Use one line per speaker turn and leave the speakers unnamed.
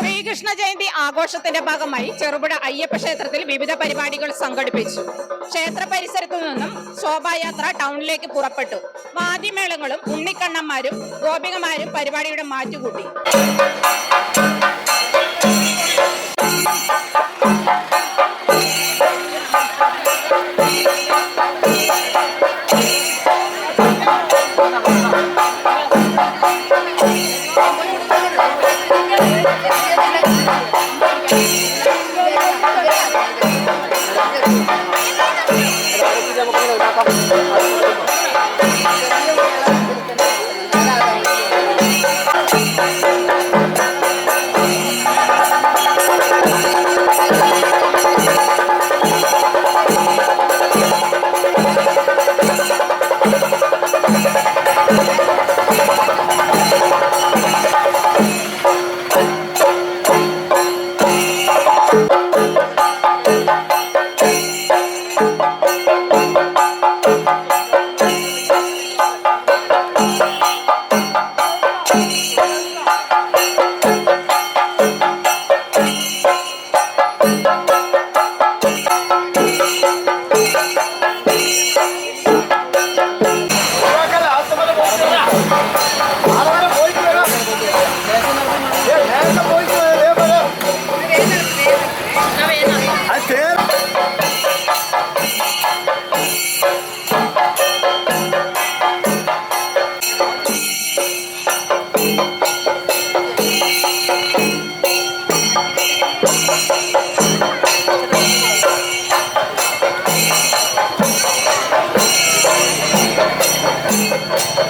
ശ്രീകൃഷ്ണ ജയന്തി ആഘോഷത്തിന്റെ ഭാഗമായി ചെറുപുഴ അയ്യപ്പ ക്ഷേത്രത്തിൽ വിവിധ പരിപാടികൾ സംഘടിപ്പിച്ചു. ക്ഷേത്ര പരിസരത്തു നിന്നും ശോഭായാത്ര ടൗണിലേക്ക് പുറപ്പെട്ടു. വാദ്യമേളങ്ങളും ഉണ്ണിക്കണ്ണന്മാരും ഗോപികമാരും പരിപാടിയുടെ മാറ്റുകൂട്ടി. Thank you.